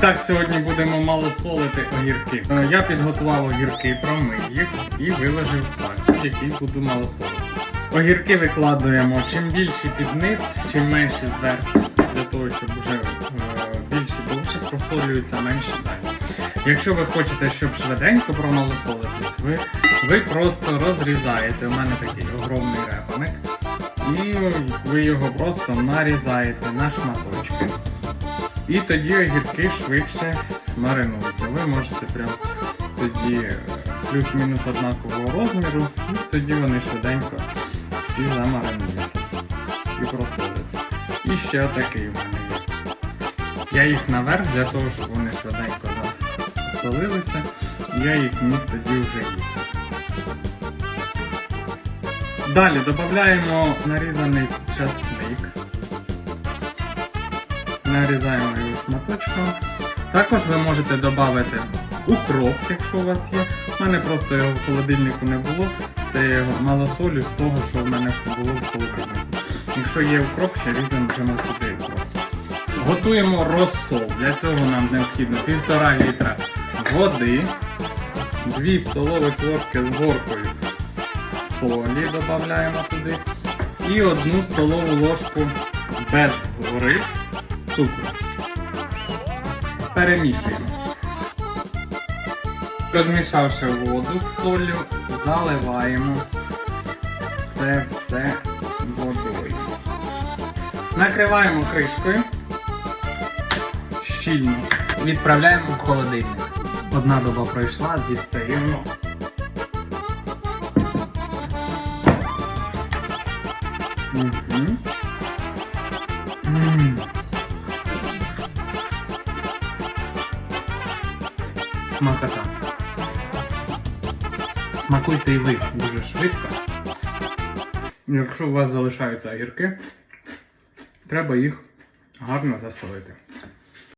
Так, сьогодні будемо мало солити огірки. Е, Я підготував огірки, промив їх і виложив пачку, який буду мало солити. Огірки викладуємо чим більше під низ, чим менше зверху, для того, щоб вже е, більше довше просолюється, менше далі. Якщо ви хочете, щоб швиденько промалосолитись, ви, ви просто розрізаєте. У мене такий огромний репаник. І ви його просто нарізаєте на шматочки. І тоді огірки швидше маринуються. Ви можете прям тоді е, плюс-мінус однакового розміру, і тоді вони швиденько всі замаринуються і просоляться. І ще такий в мене є. Я їх наверх для того, щоб вони швиденько засолилися, я їх міг тоді вже їсти. Далі додаємо нарізаний часник. Нарізаємо його шматочком. Також ви можете додати укроп, якщо у вас є. У мене просто його в холодильнику не було. Це я його малосолю з того, що в мене було в холодильнику. Якщо є укроп, ще різемо сюди укроп. Готуємо розсол. Для цього нам необхідно 1,5 літра води, 2 столові ложки з горкою солі додаємо туди і 1 столову ложку без гори цукру. Перемішуємо. Розмішавши воду з солью, заливаємо це все водою. Накриваємо кришкою щільно. Відправляємо в холодильник. Одна доба пройшла, дістаємо. Мгм. М. Смакота. Смакуйте і ви дуже швидко. Якщо у вас залишаються огірки, треба їх гарно засолити.